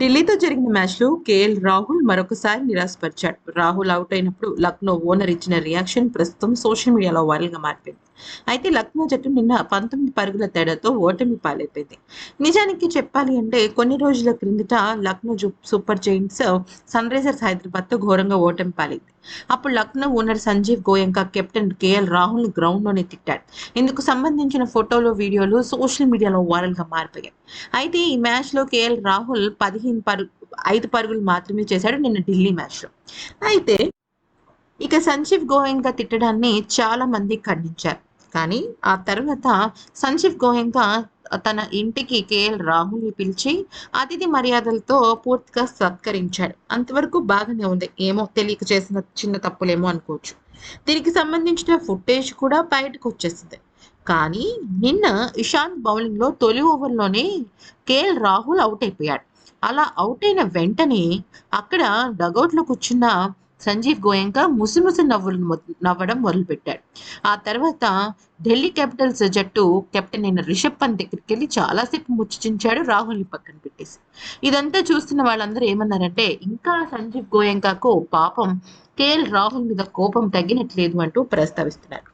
ఢిల్లీతో జరిగిన మ్యాచ్లో కేఎల్ రాహుల్ మరొకసారి నిరాశపరిచాడు. రాహుల్ అవుట్ అయినప్పుడు లక్నో ఓనర్ ఇచ్చిన రియాక్షన్ ప్రస్తుతం సోషల్ మీడియాలో వైరల్గా మారిపోయింది. అయితే లక్నో జట్టు నిన్న పంతొమ్మిది పరుగుల తేడాతో ఓటమి పాలైపోయింది. నిజానికి చెప్పాలి అంటే కొన్ని రోజుల క్రిందట Lucknow super giants sunrisers హైదరాబాద్తో ఘోరంగా ఓటమి పాలైంది. అప్పుడు Lucknow owner Sanjiv Goenka captain KL Rahul గ్రౌండ్లోనే తిట్టాడు. ఇందుకు సంబంధించిన ఫోటోలు వీడియోలు సోషల్ మీడియాలో వైరల్గా మారిపోయాయి. అయితే ఈ మ్యాచ్లో కేఎల్ రాహుల్ పదిహేను పరుగు ఐదు పరుగులు మాత్రమే చేశాడు నిన్న ఢిల్లీ మ్యాచ్లో అయితే ఇక సంజీవ్ గోయంగా తిట్టడాన్ని చాలా మంది ఖండించారు. కానీ ఆ తర్వాత సంజీవ్ గోయంగా తన ఇంటికి కేఎల్ రాహుల్ని పిలిచి అతిథి మర్యాదలతో పూర్తిగా సత్కరించాడు. అంతవరకు బాగానే ఉంది. ఏమో తెలియక చేసిన చిన్న తప్పులేమో అనుకోవచ్చు. దీనికి సంబంధించిన ఫుటేజ్ కూడా బయటకు వచ్చేసింది. కానీ నిన్న ఇషాంత్ బౌలింగ్లో తొలి ఓవర్లోనే కేఎల్ రాహుల్ అవుట్ అయిపోయాడు. అలా అవుట్ అయిన వెంటనే అక్కడ డగౌట్లో కూర్చున్న సంజీవ్ గోయంకా ముసిముసి నవ్వులు నవ్వడం మొదలుపెట్టాడు. ఆ తర్వాత ఢిల్లీ క్యాపిటల్స్ జట్టు కెప్టెన్ అయిన రిషబ్ పంత్ దగ్గరికి వెళ్ళి చాలాసేపు ముచ్చించాడు రాహుల్ని పక్కన పెట్టేసి. ఇదంతా చూస్తున్న వాళ్ళందరూ ఏమన్నారంటే ఇంకా సంజీవ్ గోయంకకు పాపం కేఎల్ రాహుల్ మీద కోపం తగ్గినట్లేదు అంటూ ప్రస్తావిస్తున్నారు.